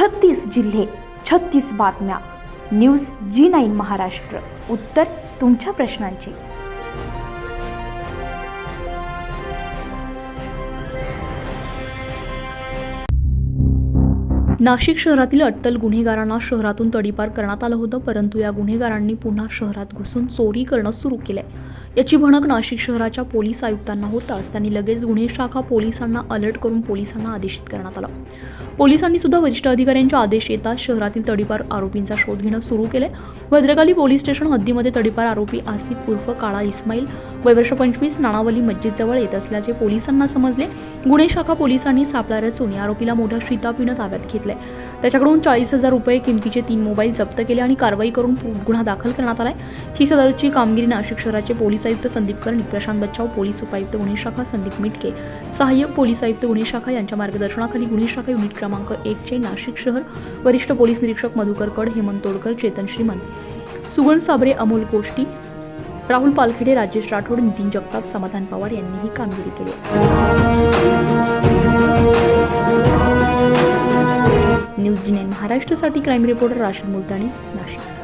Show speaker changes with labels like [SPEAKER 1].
[SPEAKER 1] छत्तीस जिल्हे छत्तीस बातम्या. News G nine Maharashtra. उत्तर तुमच्या प्रश्नांची. नाशिक शहरातील अट्टल गुन्हेगारांना शहरातून तडीपार करण्यात आलं होतं परंतु या गुन्हेगारांनी पुन्हा शहरात घुसून चोरी करणं सुरू केलंय. याची भणक नाशिक शहराच्या पोलीस आयुक्तांना होताच त्यांनी लगेच गुन्हे शाखा पोलिसांना अलर्ट करून पोलिसांना आदेशित करण्यात आला. पोलिसांनी सुद्धा वरिष्ठ अधिकाऱ्यांचे आदेश येताच शहरातील तडीपार आरोपींचा शोध घेणं सुरू केले. भद्रकाली पोलीस स्टेशन हद्दीमध्ये तडीपार आरोपी आसिफ उर्फ काळा इस्माईल वय वर्ष पंचवीस नाणावली मस्जिदजवळ येत असल्याचे पोलिसांना समजले. गुन्हे शाखा पोलिसांनी सापळा रचून या आरोपीला मोठ्या शितापीनं ताब्यात घेतलंय. त्याच्याकडून चाळीस हजार रुपये किमतीचे तीन मोबाईल जप्त केले आणि कारवाई करून गुन्हा दाखल करण्यात आलाय. ही सदरची कामगिरी नाशिक शहराचे पोलीस आयुक्त संदीप कर्णी प्रशांत बच्चाव पोलीस उपायुक्त गुन्हे शाखा संदीप मिटके. सहाय्यक पोलीस आयुक्त गुन्हे शाखा यांच्या मार्गदर्शनाखाली गुन्हे शाखा युनिट क्रमांक एकचे नाशिक शहर वरिष्ठ पोलीस निरीक्षक मधुकर कड हेमंत तोडकर चेतन श्रीमंत. सुगण साबरे अमोल कोष्टी राहुल पालखेडे राजेश राठोड नितीन जगताप समाधान पवार यांनी ही कामगिरी केली. न्यूज जी महाराष्ट्रासाठी क्राईम रिपोर्टर राशीद मुलतानी नाशिक.